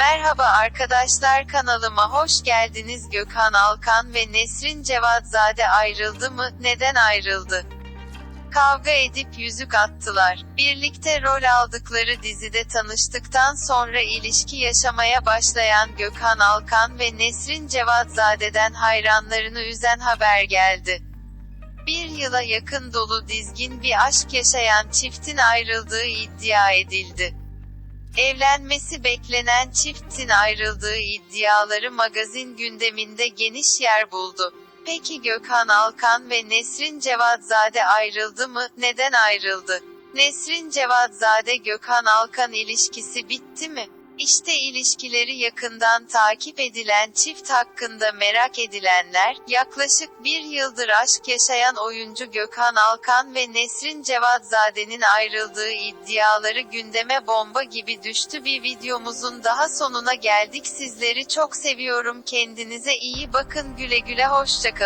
Merhaba arkadaşlar kanalıma hoş geldiniz. Gökhan Alkan ve Nesrin Cevatzade ayrıldı mı? Neden ayrıldı? Kavga edip yüzük attılar. Birlikte rol aldıkları dizide tanıştıktan sonra ilişki yaşamaya başlayan Gökhan Alkan ve Nesrin Cevatzade'den hayranlarını üzen haber geldi. Bir yıla yakın dolu dizgin bir aşk yaşayan çiftin ayrıldığı iddia edildi. Evlenmesi beklenen çiftin ayrıldığı iddiaları magazin gündeminde geniş yer buldu. Peki Gökhan Alkan ve Nesrin Cevatzade ayrıldı mı? Neden ayrıldı? Nesrin Cevatzade Gökhan Alkan ilişkisi bitti mi? İşte ilişkileri yakından takip edilen çift hakkında merak edilenler, yaklaşık bir yıldır aşk yaşayan oyuncu Gökhan Alkan ve Nesrin Cevatzade'nin ayrıldığı iddiaları gündeme bomba gibi düştü. Bir videomuzun daha sonuna geldik. Sizleri çok seviyorum. Kendinize iyi bakın. Güle güle hoşçakalın.